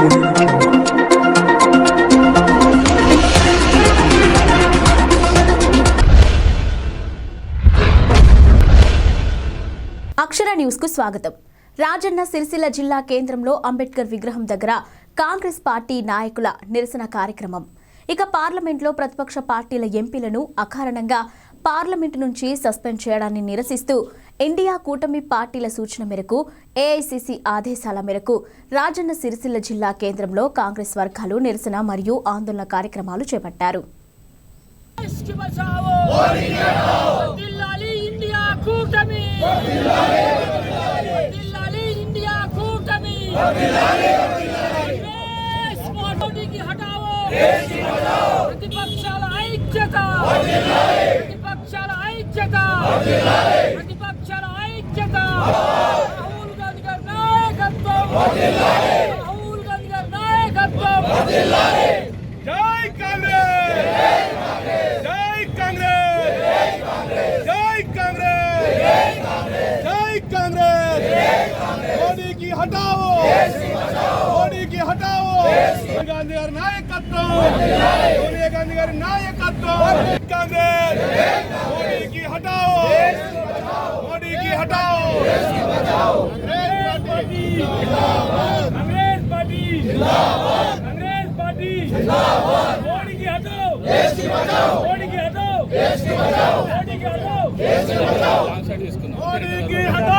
అక్షర న్యూస్కు స్వాగతం. రాజన్న సిరిసిల్ల జిల్లా కేంద్రంలో అంబేద్కర్ విగ్రహం దగ్గర కాంగ్రెస్ పార్టీ నాయకుల నిరసన కార్యక్రమం. ఇక పార్లమెంట్లో ప్రతిపక్ష పార్టీల ఎంపీలను అకారణంగా పార్లమెంటు నుంచి సస్పెండ్ చేయడాన్ని నిరసిస్తూ ఇండియా కూటమి పార్టీల సూచన మేరకు ఏఐసిసి ఆదేశాల మేరకు రాజన్న సిరిసిల్ల జిల్లా కేంద్రంలో కాంగ్రెస్ వర్గాలు నిరసన మరియు ఆందోళన కార్యక్రమాలు చేపట్టారు. ప్రతిపక్షాల ఐక్యత! ప్రతిపక్షాల ఐక్యత! రాహుల్ గాంధీ గారి నాయకత్వం. రాహుల్ గాంధీ గారి నాయకత్వం. జై కాంగ్రెస్! జై కాంగ్రెస్! జై కాంగ్రెస్! జై కాంగ్రెస్! మోడీ కి హటావో గాంధీ గారి నాయకత్వం సోనియా గాంధీ గారి నాయకత్వం కాంగ్రెస్ మోడీకి హటావో మోడీకి హటావో Congress party Congress party Congress party మోడీకి హటావో మోడీకి హటావో మోడీకి హటావో మోడీకి హటావో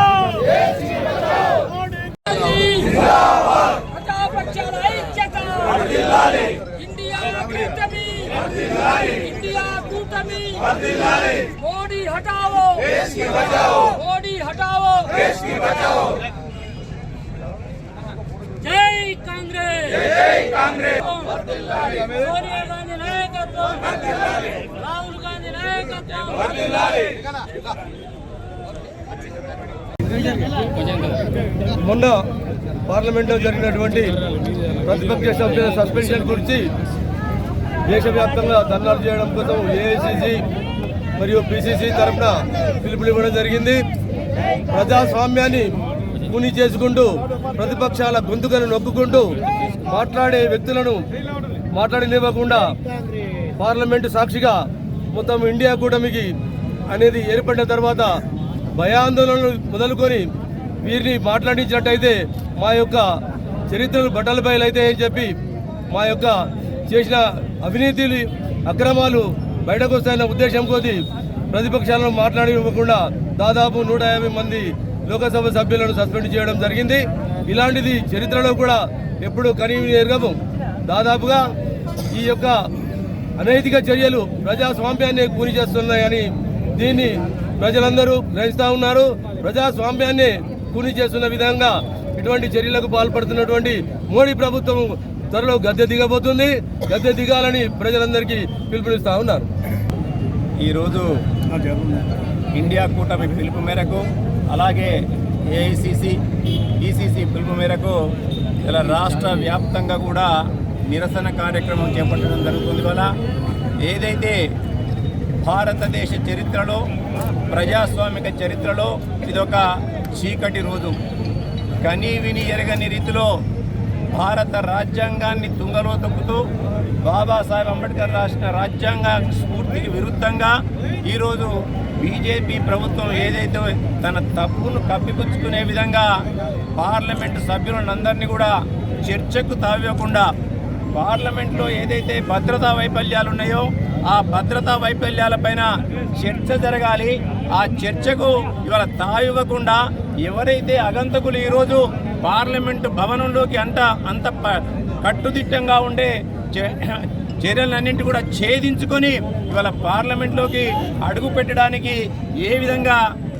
కూటమి మోడీ హటావో! మోడీ హటావో! జై కాంగ్రెస్! జై కాంగ్రెస్! సోనియా గాంధీ నాయకత్వం! రాహుల్ గాంధీ నాయకత్వం! మొన్న పార్లమెంట్లో జరిగినటువంటి ప్రతిపక్ష సభ్యుల సస్పెన్షన్ గురించి దేశవ్యాప్తంగా ధర్నాలు చేయడం కోసం ఏఐసిసి మరియు పిసిసి తరఫున పిలుపులు ఇవ్వడం జరిగింది. ప్రజాస్వామ్యాన్ని పూని చేసుకుంటూ ప్రతిపక్షాల గొంతుకను నొక్కుకుంటూ మాట్లాడే వ్యక్తులను మాట్లాడనివ్వకుండా పార్లమెంటు సాక్షిగా మొత్తం ఇండియా కూటమికి అనేది ఏర్పడిన తర్వాత భయాందోళనలు మొదలుకొని వీరిని మాట్లాడించినట్టయితే మా యొక్క చరిత్రలు బట్టలు అయితే అని చెప్పి మా యొక్క చేసిన అవినీతిలు అక్రమాలు బయటకు వస్తాయన్న ఉద్దేశం కొద్ది ప్రతిపక్షాలను మాట్లాడివ్వకుండా దాదాపు నూట యాభై మంది లోకసభ సభ్యులను సస్పెండ్ చేయడం జరిగింది. ఇలాంటిది చరిత్రలో కూడా ఎప్పుడూ కనీవి ఎరగము దాదాపుగా ఈ యొక్క అనైతిక చర్యలు ప్రజాస్వామ్యాన్ని కూని చేస్తున్నాయని దీన్ని ప్రజలందరూ గ్రహిస్తూ ఉన్నారు. ప్రజాస్వామ్యాన్ని కూని చేస్తున్న విధంగా ఇటువంటి చర్యలకు పాల్పడుతున్నటువంటి మోడీ ప్రభుత్వం త్వరలో గద్దె దిగబోతుంది. గద్దె దిగాలని ప్రజలందరికీ పిలుపునిస్తా ఉన్నారు. ఈరోజు ఇండియా కూటమి పిలుపు మేరకు అలాగే ఏఐసిసి ఈసీసీ పిలుపు మేరకు ఇలా రాష్ట్ర వ్యాప్తంగా కూడా నిరసన కార్యక్రమం చేపట్టడం జరుగుతుంది. వల్ల ఏదైతే భారతదేశ చరిత్రలో ప్రజాస్వామిక చరిత్రలో ఇదొక చీకటి రోజు. కనీ విని ఎరగని రీతిలో భారత రాజ్యాంగాన్ని తుంగలో తొక్కుతూ బాబాసాహెబ్ అంబేద్కర్ రాసిన రాజ్యాంగ స్ఫూర్తికి విరుద్ధంగా ఈరోజు బీజేపీ ప్రభుత్వం ఏదైతే తన తప్పును కప్పిపుచ్చుకునే విధంగా పార్లమెంటు సభ్యులందరినీ కూడా చర్చకు తావివ్వకుండా పార్లమెంట్లో ఏదైతే భద్రతా వైఫల్యాలు ఉన్నాయో ఆ భద్రతా వైఫల్యాలపైన చర్చ జరగాలి. ఆ చర్చకు ఇవాళ తావివ్వకుండా ఎవరైతే అగంతకులు ఈరోజు పార్లమెంటు భవనంలోకి అంత అంత ప- కట్టుదిట్టంగా ఉండే చర్యలన్నింటి కూడా ఛేదించుకొని ఇవాళ పార్లమెంట్లోకి అడుగు పెట్టడానికి ఏ విధంగా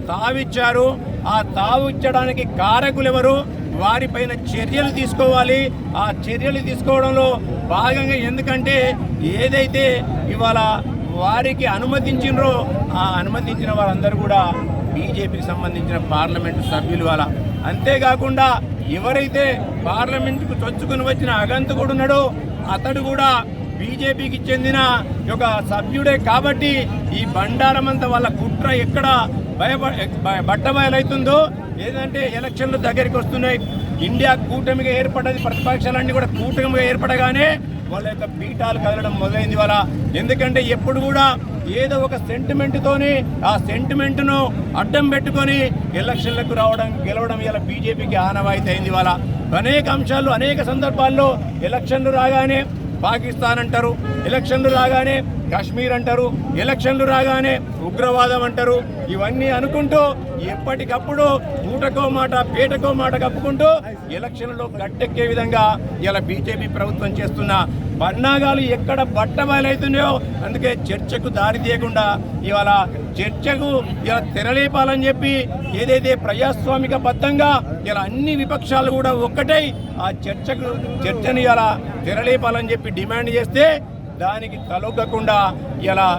తావిచ్చారు ఆ తావు ఇచ్చడానికి కారకులు ఎవరు వారిపైన చర్యలు తీసుకోవాలి. ఆ చర్యలు తీసుకోవడంలో భాగంగా ఎందుకంటే ఏదైతే ఇవాళ వారికి అనుమతించినరో ఆ అనుమతించిన వారందరూ కూడా బీజేపీకి సంబంధించిన పార్లమెంటు సభ్యులు వాళ్ళ అంతేకాకుండా ఎవరైతే పార్లమెంట్కు చొచ్చుకుని వచ్చిన అగంతకుడు ఉన్నాడో అతడు కూడా బీజేపీకి చెందిన ఒక సభ్యుడే కాబట్టి ఈ బండారమంతా వాళ్ళ కుట్ర ఎక్కడ భయప బ- బట్టబయలవుతుందో ఏదంటే ఎలక్షన్లు దగ్గరికి వస్తున్నాయి. ఇండియా కూటమిగా ఏర్పడ్డది ప్రతిపక్షాలన్నీ కూడా కూటమిగా ఏర్పడగానే వాళ్ళ యొక్క పీఠాలు కదలడం మొదలైంది వాళ్ళ ఎందుకంటే ఎప్పుడు కూడా ఏదో ఒక సెంటిమెంట్తోని ఆ సెంటిమెంట్ను అడ్డం పెట్టుకొని ఎలక్షన్లకు రావడం గెలవడం ఇలా బీజేపీకి ఆనవాయితీ అయింది వాళ్ళ అనేక అంశాలు అనేక సందర్భాల్లో ఎలక్షన్లు రాగానే పాకిస్తాన్ అంటారు ఎలక్షన్లు రాగానే కాశ్మీర్ అంటారు ఎలక్షన్లు రాగానే ఉగ్రవాదం అంటారు. ఇవన్నీ అనుకుంటూ ఎప్పటికప్పుడు ఊటకో మాట పేటకో మాట కప్పుకుంటూ ఎలక్షన్లో గట్టెక్కే విధంగా ఇలా బీజేపీ ప్రభుత్వం చేస్తున్న పన్నాగాలు ఎక్కడ బట్ట బయలవుతున్నాయో అందుకే చర్చకు దారి తీయకుండా ఇవాళ చర్చకు ఇలా తెరలేపాలని చెప్పి ఏదైతే ప్రజాస్వామిక బద్ధంగా ఇలా అన్ని విపక్షాలు కూడా ఒక్కటై ఆ చర్చకు చర్చను ఇలా తెరలేపాలని చెప్పి డిమాండ్ చేస్తే దానికి తలొగ్గకుండా ఇలా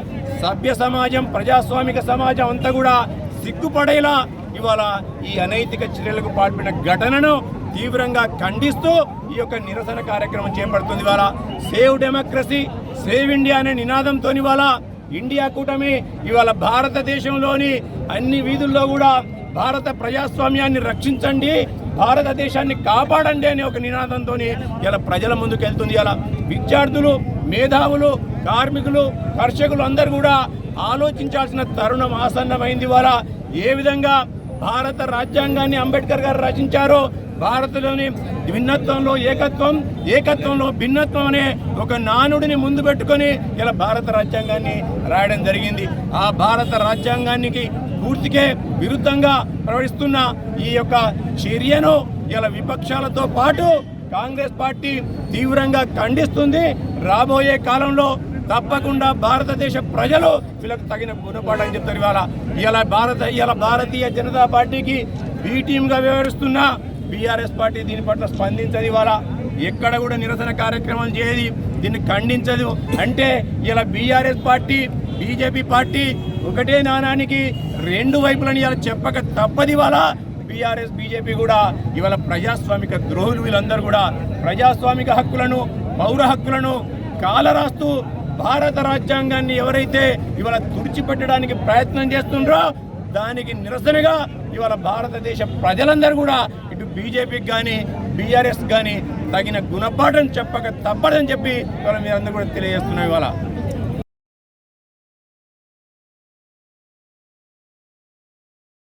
సభ్య సమాజం ప్రజాస్వామిక సమాజం అంతా కూడా సిగ్గుపడేలా ఇవాళ ఈ అనైతిక చర్యలకు పాల్పడిన ఘటనను తీవ్రంగా ఖండిస్తూ ఈ యొక్క నిరసన కార్యక్రమం చేపడుతుంది ఇవాళ. సేవ్ డెమోక్రసీ సేవ్ ఇండియా అనే నినాదంతో ఇవాళ ఇండియా కూటమి ఇవాళ భారతదేశంలోని అన్ని వీధుల్లో కూడా భారత ప్రజాస్వామ్యాన్ని రక్షించండి భారతదేశాన్ని కాపాడండి అనే ఒక నినాదంతో ఇలా ప్రజల ముందుకు వెళ్తుంది ఇలా విద్యార్థులు మేధావులు కార్మికులు కర్షకులు అందరూ కూడా ఆలోచించాల్సిన తరుణం ఆసన్నమైంది వారా ఏ విధంగా భారత రాజ్యాంగాన్ని అంబేద్కర్ గారు రచించారో భారత్లోని భిన్నత్వంలో ఏకత్వం ఏకత్వంలో భిన్నత్వం అనే ఒక నానుడిని ముందు పెట్టుకొని ఇలా భారత రాజ్యాంగాన్ని రాయడం జరిగింది. ఆ భారత రాజ్యాంగానికి పూర్తికే విరుద్ధంగా ప్రవహిస్తున్న ఈ యొక్క చర్యను ఇలా విపక్షాలతో పాటు కాంగ్రెస్ పార్టీ తీవ్రంగా ఖండిస్తుంది. రాబోయే కాలంలో తప్పకుండా భారతదేశ ప్రజలు వీళ్ళకు తగిన గుణపాఠం చెప్తారు ఇవాళ. ఇలా భారత ఇలా భారతీయ జనతా పార్టీకి బి టీమ్గా వ్యవహరిస్తున్న బీఆర్ఎస్ పార్టీ దీని పట్ల స్పందించదు ఇవాళ. ఎక్కడ కూడా నిరసన కార్యక్రమాలు చేయదు. దీన్ని ఖండించదు. అంటే ఇలా బీఆర్ఎస్ పార్టీ బీజేపీ పార్టీ ఒకటే నాణానికి రెండు వైపులని ఇలా చెప్పక తప్పది ఇవాళ. బీఆర్ఎస్ బీజేపీ కూడా ఇవాళ ప్రజాస్వామిక ద్రోహులు వీళ్ళందరూ కూడా. ప్రజాస్వామిక హక్కులను పౌర హక్కులను కాలరాస్తూ భారత రాజ్యాంగాన్ని ఎవరైతే ఇవాళ తుడిచిపెట్టడానికి ప్రయత్నం చేస్తుండ్రో దానికి నిరసనగా ఇవాళ భారతదేశ ప్రజలందరూ కూడా బీజేపీకి కానీ బీఆర్ఎస్ కానీ తగిన గుణపాఠం చెప్పక తప్పదని చెప్పి మనం మీరందరూ కూడా తెలియజేస్తున్నాం ఇవాళ.